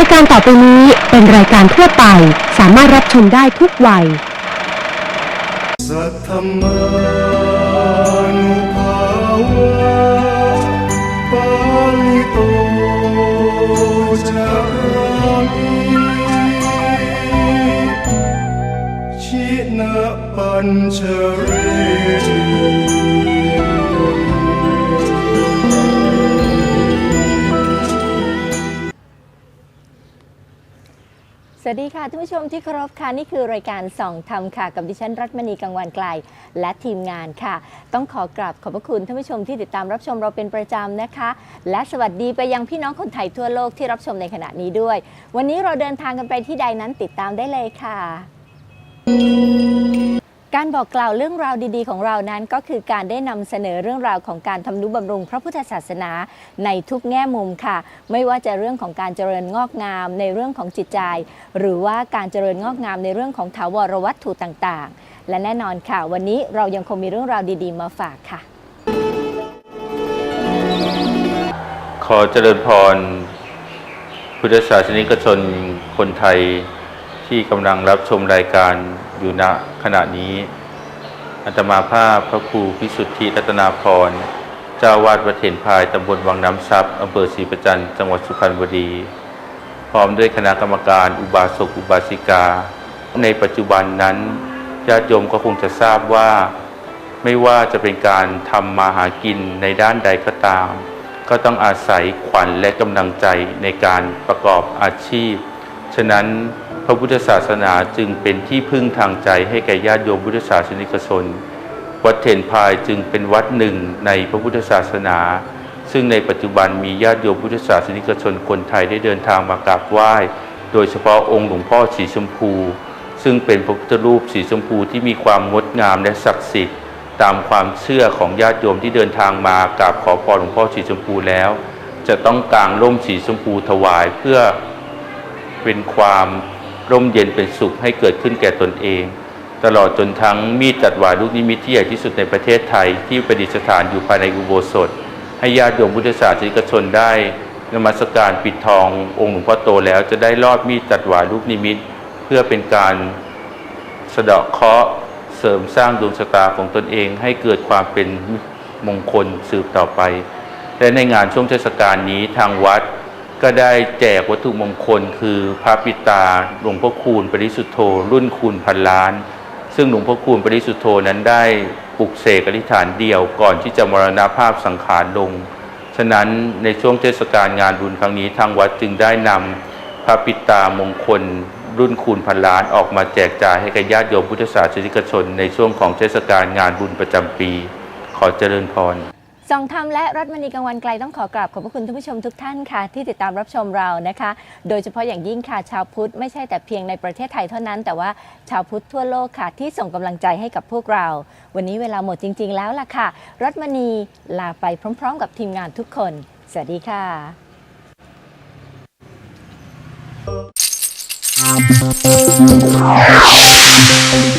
ายการต่อไปนี้เป็นรายการทั่วไป สามารถรับชมได้ทุกวัย สัทธมานุภาวะปาลิโตจามิชินะปัญชเรติ วัสดีค่ะท่านผู้ชมที่เคารพค่ะนี่คือรายการส่องธรรมค่ะ กับดิฉันรัตมณีกังวานไกล และทีมงานค่ะ ต้องขอกราบขอบพระคุณท่านผู้ชมที่ติดตามรับชมเราเป็นประจำนะคะ และสวัสดีไปยังพี่น้องคนไทยทั่วโลกที่รับชมในขณะนี้ด้วย วันนี้เราเดินทางกันไปที่ใดนั้นติดตามได้เลยค่ะ การบอกกล่าวเรื่องราวดีๆ ของเรานั้นก็คือการได้นำเสนอเรื่องราวของการทำนุบำรุงพระพุทธศาสนาในทุกแง่มุมค่ะ ไม่ว่าจะเรื่องของการเจริญงอกงามในเรื่องของจิตใจ หรือว่าการเจริญงอกงามในเรื่องของถาวรวัตถุต่างๆ และแน่นอนค่ะ วันนี้เรายังคงมีเรื่องราวดีๆ มาฝากค่ะ ขอเจริญพร พุทธศาสนิกชนคนไทย ที่กำลังรับชมรายการอยู่ณขณะนี้อัตมาภาพพระครูพิสุทธิรัตนาพรเจ้าวาดวัดเถนพายตำบลวังน้ำซับอำเภอศรีประจันต์จังหวัดสุพรรณบุรี พร้อมด้วยคณะกรรมการอุบาสกอุบาสิกา ในปัจจุบันนั้นญาติโยมก็คงจะทราบว่า ไม่ว่าจะเป็นการทำมาหากินในด้านใดก็ตาม ก็ต้องอาศัยขวัญและกำลังใจในการประกอบอาชีพ ฉะนั้น ระพุทธศาสนาจึงเป็นที่พึ่งทางใจให้แก่ญาติโยมพุทธศาสนิกชน วัดเถนพายจึงเป็นวัดหนึ่งในพระพุทธศาสนา ซึ่งในปัจจุบันมีญาติโยมพุทธศาสนิกชนคนไทยได้เดินทางมากราบไหว้ โดยเฉพาะองค์หลวงพ่อสีชมพู ซึ่งเป็นพระพุทธรูปสีชมพูที่มีความงดงามและศักดิ์สิทธิ์ ตามความเชื่อของญาติโยมที่เดินทางมากราบขอพรหลวงพ่อสีชมพูแล้ว จะต้องกางร่มสีชมพูถวายเพื่อเป็นความ ร่มเย็นเป็นสุขให้เกิดขึ้นแก่ตนเอง ตลอดจนทั้งมีดจัดหวายลูกนิมิตที่ใหญ่ที่สุดในประเทศไทย ที่ประดิษฐานอยู่ภายในอุโบสถ ให้ญาติโยมพุทธศาสนิกชนได้นมัสการปิดทององค์หลวงพ่อโตแล้วจะได้ลอดมีดจัดหวายลูกนิมิต เพื่อเป็นการสะเดาะเคราะห์เสริมสร้างดวงชะตาของตนเอง ให้เกิดความเป็นมงคลสืบต่อไป และในงานช่วงเทศกาลนี้ทางวัด ก็ได้แจกวัตถุมงคล คือพระปิตาหลวงพ่อคูณปริสุทธโธรุ่นคูณพันล้าน ซึ่งหลวงพ่อคูณปริสุทธโธนั้นได้ปลุกเสกอธิษฐานเดียวก่อนที่จะมรณภาพสังขารลง ฉะนั้นในช่วงเทศกาลงานบุญครั้งนี้ทางวัดจึงได้นำพระปิตามงคลรุ่นคูณพันล้านออกมาแจกจ่ายให้กับญาติโยมพุทธศาสนิกชน ในช่วงของเทศกาลงานบุญประจำปี ขอเจริญพร สองธรรมและรัฐมณีกังวันไกลต้องขอกราบขอบพระคุณท่านผู้ชมทุกท่านค่ะ ที่ติดตามรับชมเรานะคะ โดยเฉพาะอย่างยิ่งค่ะชาวพุทธไม่ใช่แต่เพียงในประเทศไทยเท่านั้น แต่ว่าชาวพุทธทั่วโลกค่ะ ที่ส่งกำลังใจให้กับพวกเรา วันนี้เวลาหมดจริง ๆ แล้วล่ะค่ะ รัฐมณีลาไปพร้อม ๆ กับทีมงานทุกคน สวัสดีค่ะ Thank